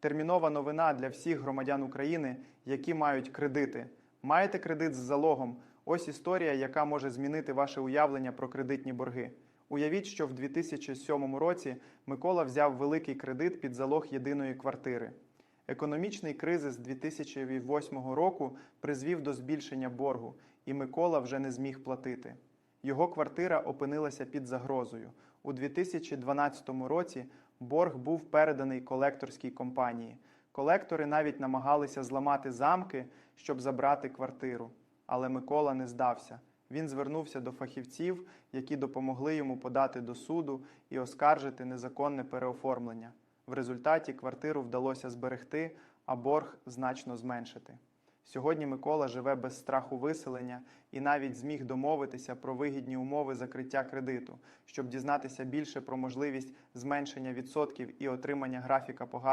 Термінова новина для всіх громадян України, які мають кредити. Маєте кредит з залогом? Ось історія, яка може змінити ваше уявлення про кредитні борги. Уявіть, що в 2007 році Микола взяв великий кредит під залог єдиної квартири. Економічний кризис 2008 року призвів до збільшення боргу, і Микола вже не зміг платити. Його квартира опинилася під загрозою. У 2012 році борг був переданий колекторській компанії. Колектори навіть намагалися зламати замки, щоб забрати квартиру. Але Микола не здався. Він звернувся до фахівців, які допомогли йому подати до суду і оскаржити незаконне переоформлення. В результаті квартиру вдалося зберегти, а борг значно зменшити. Сьогодні Микола живе без страху виселення і навіть зміг домовитися про вигідні умови закриття кредиту, щоб дізнатися більше про можливість зменшення відсотків і отримання графіка погашення.